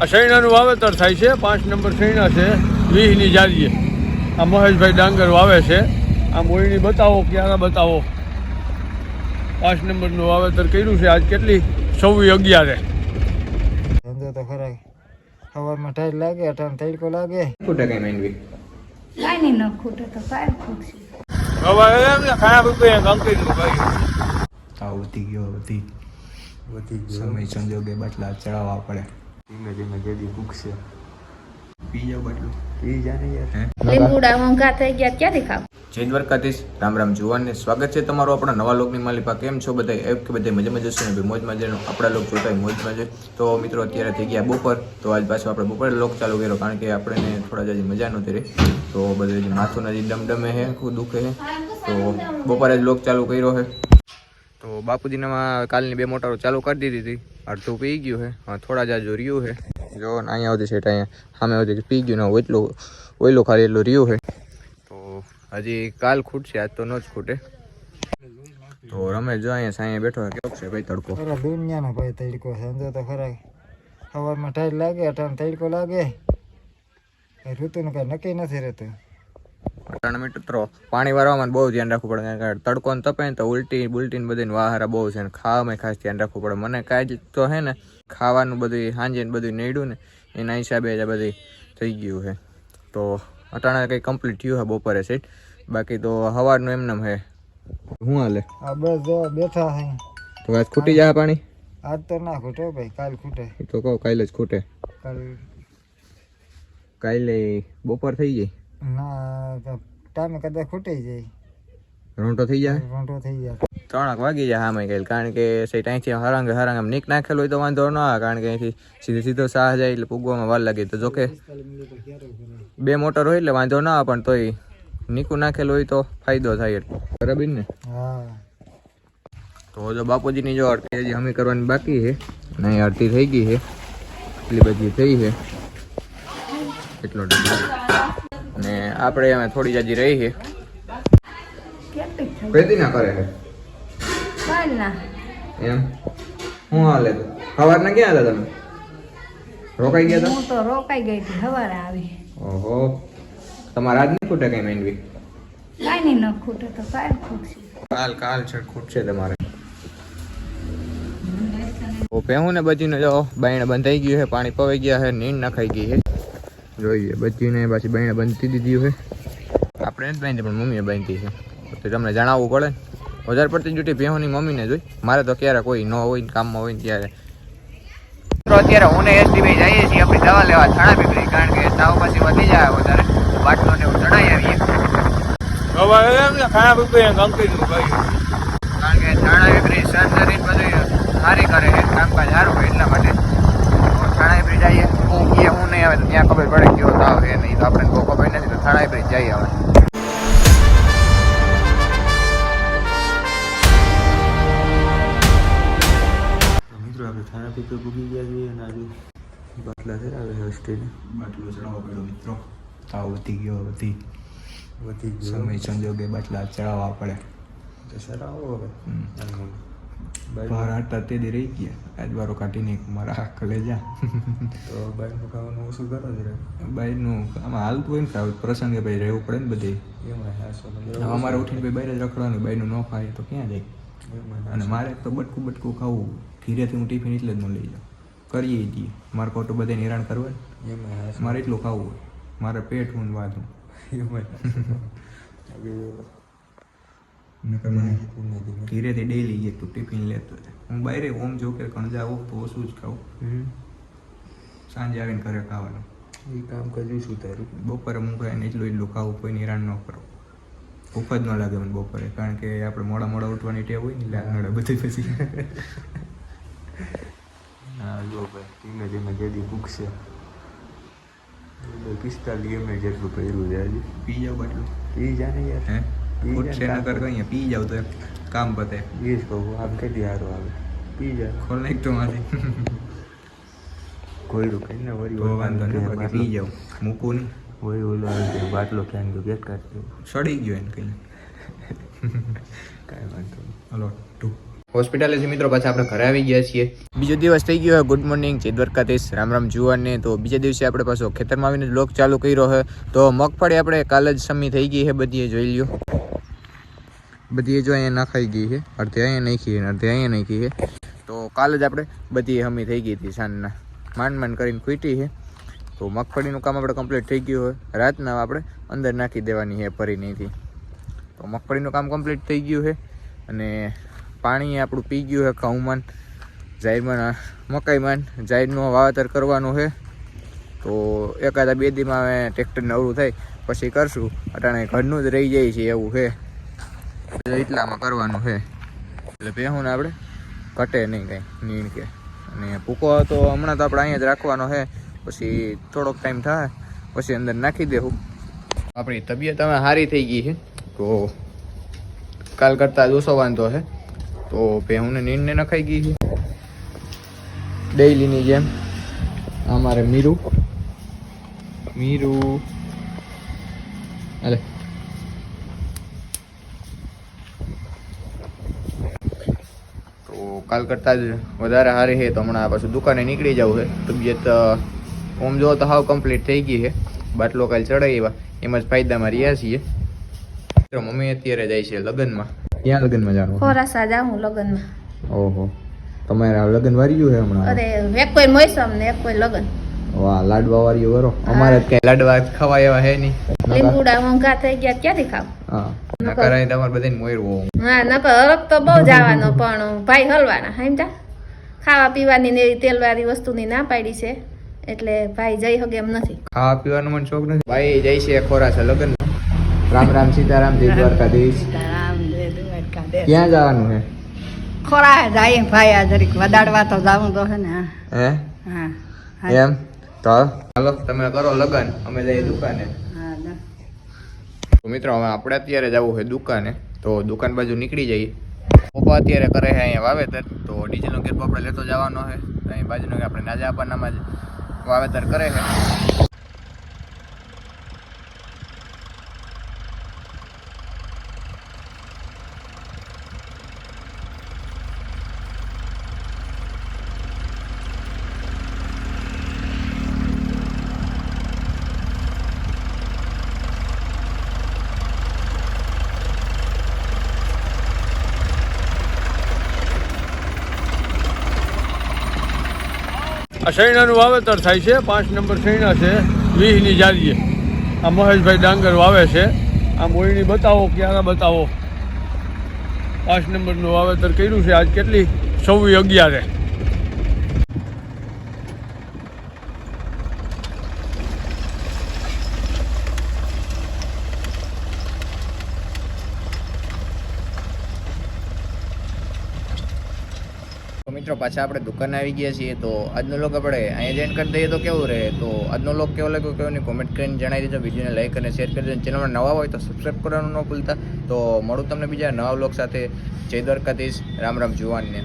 આ શૈણાનું વાવેતર થાય છે પાંચ નંબર શૈણા છે વીસની જારીએ. આ મહેશભાઈ ડાંગર વાવે છે. આ મોયણી બતાવો ક્યારે બતાવો? પાંચ નંબરનું વાવેતર કર્યું છે આજ કેટલી? છવ્વીસ અગિયારે. ધંધો તો ખરા સવારમાં ટાઈટ લાગે અટાણ તડકો લાગે. ખૂટે કઈ મેનવી કાંઈ નહીં ન ખૂટે તો કાંઈ ખૂટશે. હવે એમ ને ખાયા રૂપિયા કામ કર્યું ભાઈ. આ વધી ગયો વધી વધી. સમય સંજોગે બાટલા ચડાવવા પડે. ધીમે ધીમે જેદી પૂગશે પી જાવ બાટલું. પી જાને યાર. લીંબુડા મોંઘા થઈ ગયા ક્યાંથી ખાવ? જય દ્વારકાધીશ રામ રામ જુવાનને સ્વાગત છે તમારું આપણા નવા લોકની માલિપા. કેમ છો બધા એમ કે બધા મજામાં જશો ને? ભાઈ મોજમાં જઈને આપણા લોક જોતા હોય મોજમાં જોઈએ તો મિત્રો અત્યારે થઈ ગયા બપોર. તો આજ પાછો આપણે બપોરે લોક ચાલુ કર્યો કારણ કે આપણે થોડા જ હજી મજા નહોતી રહી. તો બધું માથું હજી ડમડમે હે ખૂબ દુખે હે. તો બપોરે જ લોક ચાલુ કર્યો છે તો બાપુજીનામાં કાલની બે મોટરો ચાલુ કરી દીધી હતી. અડધું પી ગયું છે, હા, થોડા જ હજુ રહ્યું છે. જો ને અહીંયા સુધી સેટ અહીંયા સામે સુધી પી ગયું ને એટલું ઓયલું ખાલી એટલું રહ્યું છે. તો હજી કાલ ખૂટશે, આજ તો ન જ ખૂટે. તો રમેશ જો અહીંયા સાંયે બેઠો છે, કેવો છે ભાઈ તડકો? ખરા દુનિયાનો ભાઈ તડકો ધંધો તો ખરા. સવારમાં ટાઈટ લાગે, અટાણ તડકો લાગે. કઈ ઋતુનું કઈ નક્કી નથી રહેતું. અટાણા મીટર પાણી વારવામાં બહુ ધ્યાન રાખવું પડે કારણ કે તડકો ને તપે ને તો ઉલટી બુલટી ને બધી વાહારા બહુ છે ને ખાવામાં ખાસ ધ્યાન રાખવું પડે. મને કાંઈ જ તો હે ને ખાવાનું બધું હાંજે ને બધું નીડ્યું ને એના હિસાબે જ બધી થઈ ગયું છે તો અટાણા કંઈ કમ્પ્લીટ થયું છે બપોરે સીટ બાકી તો હવારનું એમનેમ હે. શું હાલે? બસ જો બેઠા છે તો આજ ખૂટી જાય પાણી? આજ તો ના ખૂટે ભાઈ કાલ ખૂટે. તો કહો કાલે જ ખૂટે. કાલ કાલે બપોર થઈ જાય. ના ટાઈમે કદાચ ખૂટી જાય રોંટો થઈ જાય રોંઢો થઈ જાય ત્રણક વાગી જાય હામે ગયેલ કારણ કે સેટ અહીંથી હરાંગ હરાંગ આમ નીક નાખેલું હોય તો વાંધો ન આવે કારણ કે અહીંથી સીધો સીધો સાહ જાય એટલે પૂગવામાં વાર લાગે તો જોકે બે મોટર હોય એટલે વાંધો ના આવે પણ તોય નીકું નાખેલું હોય તો ફાયદો થાય એટલે બરાબર ને હા તો જો બાપુજીની જો અડધી હજી હમી કરવાની બાકી છે અને અહીં અડધી થઈ ગઈ છે એટલી બધી થઈ છે એટલો ટાઈમ ને આપણે અમે થોડી જાજી રહી છે ખેતી ના કરે છે ના. એમ? હું હાલે તો? સવારના ક્યાં હતા તમે? રોકાઈ ગયા હું તો રોકાઈ ગઈ હતી સવારે આવી. ઓહો. તમારા આજ નહીં ખૂટે કઈ મેંડવી? કાઈ નહીં ન ખૂટે તો કાલ ખૂટશે. કાલ કાલ છે ખૂટશે તમારે. ઓ પહેવું ને બચીને જો બાયણ બંધાઈ ગયું છે પાણી પવાઈ ગયા છે નીંદ નખાઈ ગઈ છે. જોઈએ બચીને પાછી બાયણે બનતી દીધી હોય. આપણે જ બાંધી પણ મમ્મીએ બાંધી છે. તો તમને જણાવવું પડે. ને વધારે પડતી ડ્યુટી ભેહોની મમ્મીને જોઈ. મારે તો ક્યારે કોઈ ન હોય ને કામમાં હોય ને ત્યારે. અત્યારે હું ને એસટીભાઈ જઈએ છીએ. આપણી દવા લેવા છણા પીપળી કારણ કે તાવ પછી વધી જાય વધારે. બાટલો ને એવું ચડાઈ આવીએ. કારણ કે થાણા પીપળી સર્જરી બધું સારી કરે છે. કામકાજ સારું હોય એટલા માટે તો થાણા પીપળી જઈએ હું ગઈએ હું નહીં આવે તો ત્યાં ખબર પડે કેવો તાવ છે નહીં તો આપણે બહુ ખબર નથી તો થાણા બ્રિજ જઈએ હવે. થાણા પૂગી ગયા છીએ અને આજુ બાટલા છે આવે હોસ્ટેલ બાટલો ચડાવવો પડ્યો મિત્રો. તાવ વધી ગયો વધી. વધી ગયો. સમય સંજોગે બાટલા ચડાવવા પડે. તો ચડાવો હવે. બહાર આટલા તેદી રહી ગયા. આજ વારો કાઢીને મારા કલેજા તો બહારનું ખાવાનું ઓછું કરો જ રે બાયનું આમાં હાલતું હોય ને ખાવ પ્રસંગે ભાઈ રહેવું પડે ને બધે. એમાં અમારે ઉઠીને ભાઈ બહાર જ રખડવાનું બાયનું ન ખાય તો ક્યાં જાય? અને મારે તો બટકું બટકું ખાવું. ઘીરેથી હું ટિફિન એટલે જ ન લઈ જાઉં. કરીએ દઈએ મારે ખોટું બધે નિરાણ કરવા મારે એટલું ખાવું હોય. મારે પેટ હું વાતું એમાં નકર મને ધીમે ડેલી એક તું ટિફિન લેતો હું બહાર ઓમ જો કે કણજા આવું તો ઓછું જ ખાવ સાંજે આવીને ઘરે ખાવાનું. એ કામ કરજો શું તારું? બપોરે હું કાંઈ ને એટલું એટલું ખાવું કોઈ નિરાણ ન કરો. ભૂખ જ ન લાગે મને બપોરે કારણ કે આપણે મોડા મોડા ઉઠવાની ટેવ હોય ને એટલે નડે બધી પછી. ના જો ભાઈ ધીમે ધીમે જેદી પૂગશે પિસ્તાલીસ એમ જેટલું પહેર્યું છે હજી પી જાવ બાટલું. પી જાને યાર. હે? ફૂટશે જાય કર કહીએ પી જાવ તો કામ પતે. એ જ કહું આમ કેટલી સારું આવે. પી જા. ખોલ નાખ તો માંથી કોયડું કહીને વળી તો વાંધો નહીં બાકી પી જાવ મૂકું નહીં. વળી ઓલો આવી ગયો બાટલો ક્યાં ગયો બેટ કાઢતો સડી ગયો એને કંઈ. કાંઈ વાંધો નહીં. હલો ટુ છે મિત્રો પાછા આપણે ઘરે આવી ગયા છીએ. બીજો દિવસ થઈ ગયો ગુડ મોર્નિંગ જય દ્વારકાધીશ રામ રામ જુવાનને. તો બીજા દિવસે આપણે પાછો ખેતરમાં આવીને બ્લોક ચાલુ કર્યો છે તો મગફળી આપણે કાલે જ સમી થઈ ગઈ છે બધીએ જોઈ લ્યો. બધી જો અહીંયા નાખાઈ ગઈ છે. અડધી અહીંયા નાખી છે અડધી અહીંયા નાખી છે. તો કાલે જ આપણે બધી હમી થઈ ગઈ હતી સાંજના. માંડ માંડ કરીને ખૂટી છે. તો મગફળીનું કામ આપણે કમ્પ્લીટ થઈ ગયું હોય. રાતના આપણે અંદર નાખી દેવાની છે ફરી નહીંથી તો મગફળીનું કામ કમ્પ્લીટ થઈ ગયું છે. અને પાણી આપણું પી ગયું છે ઘઉંમાં. જાહેરમાં મકાઈમાં. જાહેરનું વાવેતર કરવાનું છે. તો એકાદા બે દીમાં ટ્રેક્ટર નવરું થાય. પછી કરશું. અટાણે ઘરનું જ રહી જાય છે એવું છે. એટલામાં કરવાનું છે. એટલે ભેહું આપણે ઘટે નહીં કાંઈ, નીણ કે. અને ભૂકો તો હમણાં તો આપણે અહીંયા જ રાખવાનો છે. પછી થોડોક ટાઈમ થાય, પછી અંદર નાખી દેવું. આપણી તબિયત હવે સારી થઈ ગઈ છે. તો કાલ કરતાં ઓછો વાંધો છે. તો ભેહુંને નીણને નખાઈ ગઈ છે. ડેઈલીની જેમ અમારે મીરું. મીરું. અલે તો કાલ કરતાં જ વધારે સારી છે તો હમણાં પાછું દુકાને નીકળી જવું છે. તબિયત ઓમ જો તો હાવ કમ્પ્લીટ થઈ ગઈ છે. બાટલો કાલ ચડાવ્યા એમ જ ફાયદામાં રહ્યા છીએ. તો મમ્મી અત્યારે જાય છે લગ્નમાં. ક્યાં લગ્નમાં જવાનું? ખોરાસા જાઉં લગ્નમાં. ઓહો. તમારે લગ્ન વાર્યું છે હમણાં? અરે એક કોઈ મોસમ ને એક કોઈ લગ્ન. વાહ લાડવા વાળીઓ કરો. અમારે કઈ લાડવા ખવાય એવા હે નહીં. લીંબુડા મોંઘા થઈ ગયા ક્યાંથી ખાવ? હા. નકર તમાર બધાને મોયરવું હા. નકર હરક તો બહુ જવાનો પણ ભાઈ હલવાના સમજા ખાવા પીવાની ને તેલવાળી વસ્તુની ના પાડી છે એટલે ભાઈ જઈ હગે એમ નથી. ખાવા પીવાનો મને શોખ નથી. ભાઈ જઈ છે ખોરા છે લગન. રામ રામ સીતારામ જય દ્વારકાધીશ. ક્યાં જવાનું છે ખોરા જાય ભાઈ આ જરીક વદાડવા તો જાવું તો હે ને હે હા. એમ? તો હાલો તમે કરો લગન અમે જઈએ દુકાને. તો મિત્રો, હવે આપણે અત્યારે જવું હોય દુકાને. તો દુકાન બાજુ નીકળી જઈએ. પપ્પા અત્યારે કરે છે અહીંયા વાવેતર. તો ડીજેનો ગેપ આપણે લેતો જવાનો છે. અહીં બાજુનો આપણે નાજા આપવાનામાં જ વાવેતર કરે છે. આ શૈણાનું વાવેતર થાય છે, પાંચ નંબર શૈણા છે વીસની જારીએ આ મહેશભાઈ ડાંગર વાવે છે. આ મોયણી બતાવો, ક્યારે બતાવો? પાંચ નંબરનું વાવેતર કર્યું છે. આજ કેટલી? છવ્વીસ અગિયારે તો મિત્રો, પાછા આપણે દુકાને આવી ગયા છીએ તો આજનો લોક આપણે અહીંયા જઈને કરી દઈએ. તો કેવું રહે? તો આજનો લોક કેવો લાગ્યો કેવો નહીં કોમેન્ટ કરીને જણાવી દેજો. વિડીયોને લાઈક અને શેર કરી દેજો. ચેનલમાં નવા હોય તો સબસ્ક્રાઈબ કરવાનું ન ભૂલતા. તો મળું તમને બીજા નવા લોક સાથે. જય દ્વારકાધીશ. રામ રામ જુવાનને.